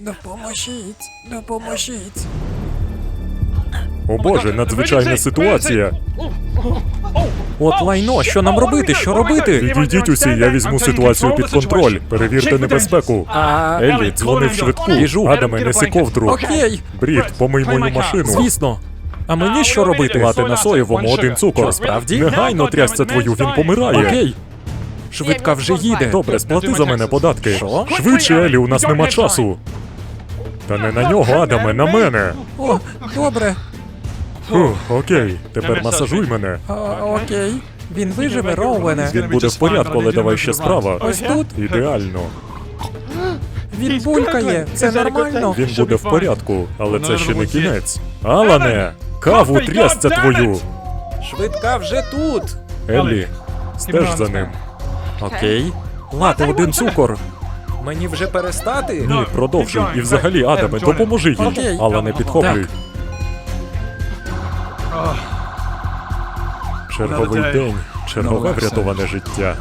Допоможіть, допоможіть. О боже, надзвичайна ситуація. От лайно, що нам робити? Що робити? Відійдіть усі, я візьму ситуацію під контроль. Перевірте небезпеку. А, Еллі, дзвони в швидку. Біжу. Адаме, неси ковдру. окей, Брід, помий мою машину. звісно. А мені що робити? Лати на соєвому один цукор. Що, справді? Негайно трясця твою, він помирає. Окей. Швидка вже їде. Добре, сплати за мене податки. Що? Швидше, Елі, у нас нема часу. Та не на нього, Адаме, на мене. О, добре. Фух, окей, тепер масажуй мене. А, окей. Він виживе, Роуене. Він буде в порядку, але давай ще справа. Ось тут? Ідеально. Він булькає. Це нормально. Він буде в порядку, але це ще не кінець. Алане, каву трясця твою. Швидка вже тут. Еллі, стеж за ним. Окей. Лати один цукор. Мені вже перестати? Ні, продовжуй. І взагалі, Адаме, допоможи їй. Окей. Алане, підхоплюй. Черговий день, чергове врятоване життя.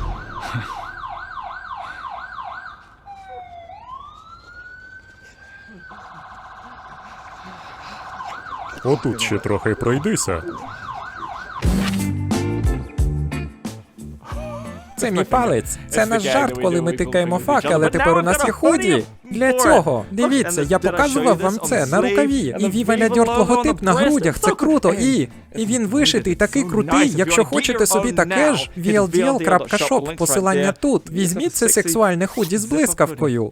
Отут ще трохи пройдися. Це мій палець. Це наш жарт, коли ми тикаємо фак, але тепер у нас є худі. Для цього. Дивіться, я показував вам це на рукаві. І Viva Dirt логотип на грудях. Це круто. І. І він вишитий, такий крутий. Якщо хочете собі таке ж, vldl.shop, посилання тут. Візьміть це сексуальне худі з блискавкою.